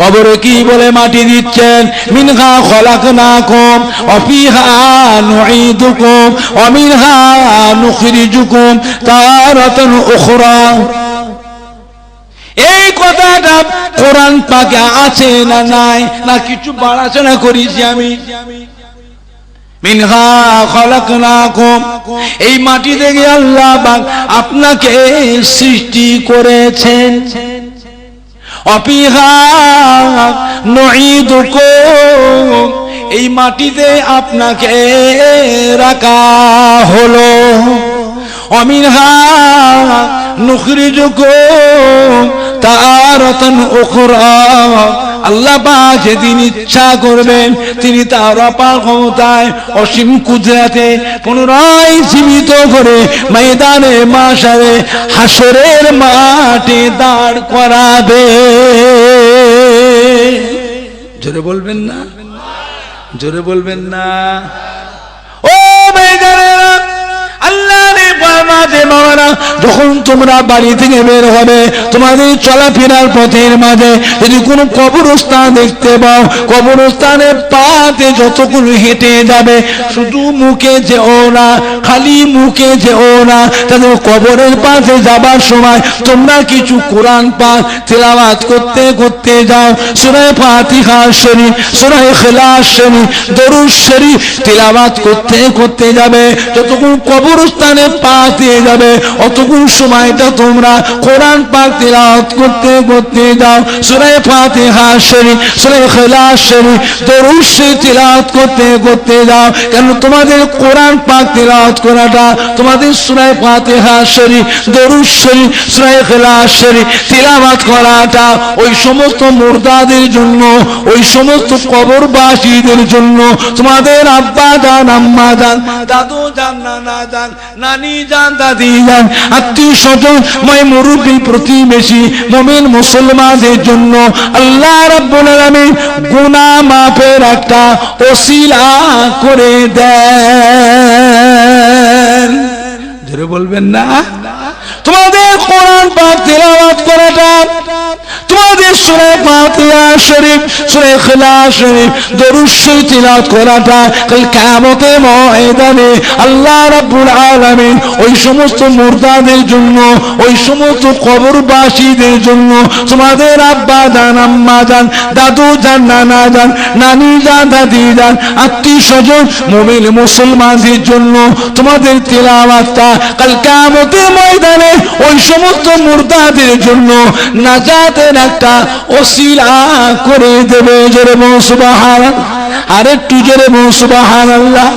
কবরে কি বলে মাটি দিচ্ছেন? মিনহা খলাকনাকুম, অফিহা নুঈদুকুম, অমিনহা নুখরিজুকুম, তারাতান এই কথাটা কোরআন পাকে আছে না নাই? না কিছু বাড়াচনা করেছি আমি। মিনহা খলাকনাকুম, এই মাটি থেকে আল্লাহ আপনাকে সৃষ্টি করেছেন। এই মাটিতে আপনাকে রাখা হলো। অমিনহা নুখরিজুকুম তারাতান উখরা আল্লাহ পাক যেদিন ইচ্ছা করবেন, তিনি তার অপার ক্ষমতায় অসীম কুদরাতে পুনরায় জীবিত করে ময়দানে মাসারে হাসরের মাঠে দাঁড় করাবে। জোরে বলবেন না? জোরে বলবেন না? মামারা, যখন তোমরা বাড়ি থেকে বের হবে, তোমাদের চলাফেরার পথের মাঝে যদি কোনো কবরস্থান দেখতে পাও, কবরস্থানে পাতে যতক্ষণ হেঁটে যাবে, শুধু মুখে যেও না, খালি মুখে যেও না তাদের কবরের পাশে যাবার সময় তোমরা কিছু কোরআন পাক করতে করতে যাও। সুরায় ফাতিহা শরীফ, সুরায় খেলাস শরীফ, দরুদ শরীফ তেলাওয়াত করতে করতে যাবে। যতক্ষণ কবরস্থানে পা দিয়ে যাবে অতক্ষণ সময়টা তোমরা কোরআন পাক তেলাওয়াত করতে করতে যাও। সুরায় ফাতিহা শরীফ, সুরায় খেলাস শরীফ দরুদ শরীফ তেলাওয়াত করতে করতে যাও। কেন তোমাদের কোরআন পাক তেলাওয়াত করাটা, তোমাদের সুরায় ফাতিহা শরীফ দরুদ শরীফ, সুরায় খেলাস শরীফ তেলাওয়াত করাটা ওই সমস্ত মুর্দাদের জন্য, ওই সমস্ত কবরবাসীদের জন্য। তোমাদের আব্বা জান আম্মা জান দাদু জান নানা জান নানি জান দাদি জান আত্মীয় স্বজন ময় প্রতিবেশী, মুমিন, মুসলমানদের জন্য আল্লাহ মাফের একটা ওসিলা করে দেন। ধরে বলবেন না? তোমাদের কোরআন পাক তেলাওয়াত করাটা, তোমাদের সূরা শরীফ শরীফ, দরুদ শরীফ তেলাওয়াত করাটা কাল কিয়ামতের ময়দানে। আল্লাহ রাব্বুল আলামিন ওই সমস্ত মুর্দাদের জন্য, ওই সমস্ত কবরবাসীদের জন্য, তোমাদের আব্বা আম্মা দাদু নানা নানি দাদি মুসলমানদের জন্য তোমাদের তেলাওয়াতটা কাল কিয়ামতের ময়দানে ওই সমস্ত মুর্দাদের জন্য নাজাতের একটা করে দেবে জোরে মৌসুবাহ আর একটু জোরে মৌসুবাহ আল্লাহ